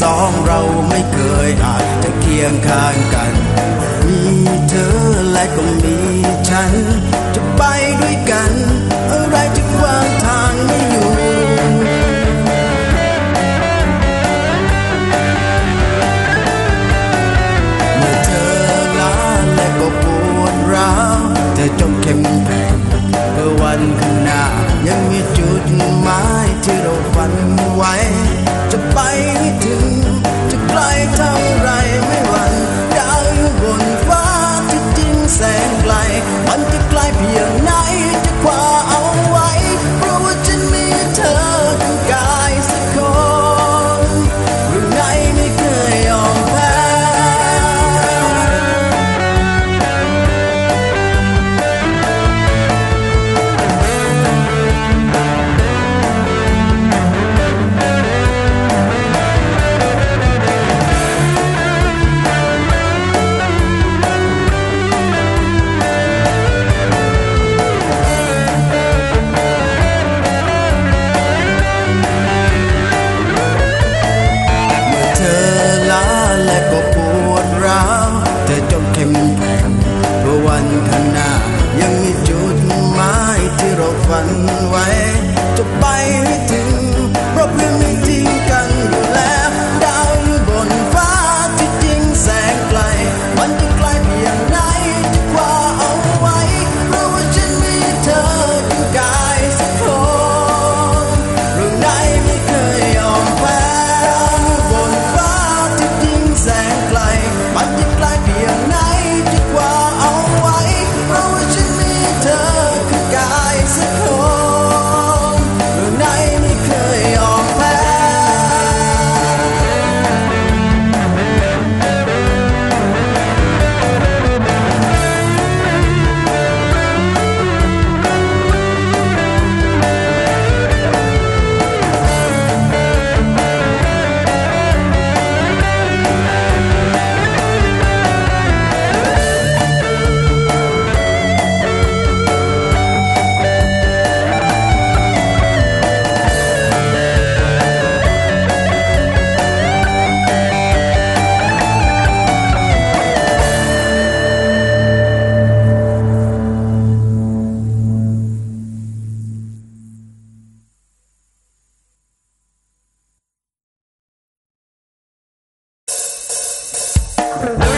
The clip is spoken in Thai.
สองเราไม่เคยอาจจะเคียงข้างกัน มีเธอและก็มีฉัน จะไปด้วยกัน อะไรจะวางทางไม่อยู่เมื่อเธอล้าและก็ปวดร้าวเธอจงเข้มแข็งเพื่อวันข้างหน้ายังมีจุดหมายที่เราฝันไว้ Yeah. Stop.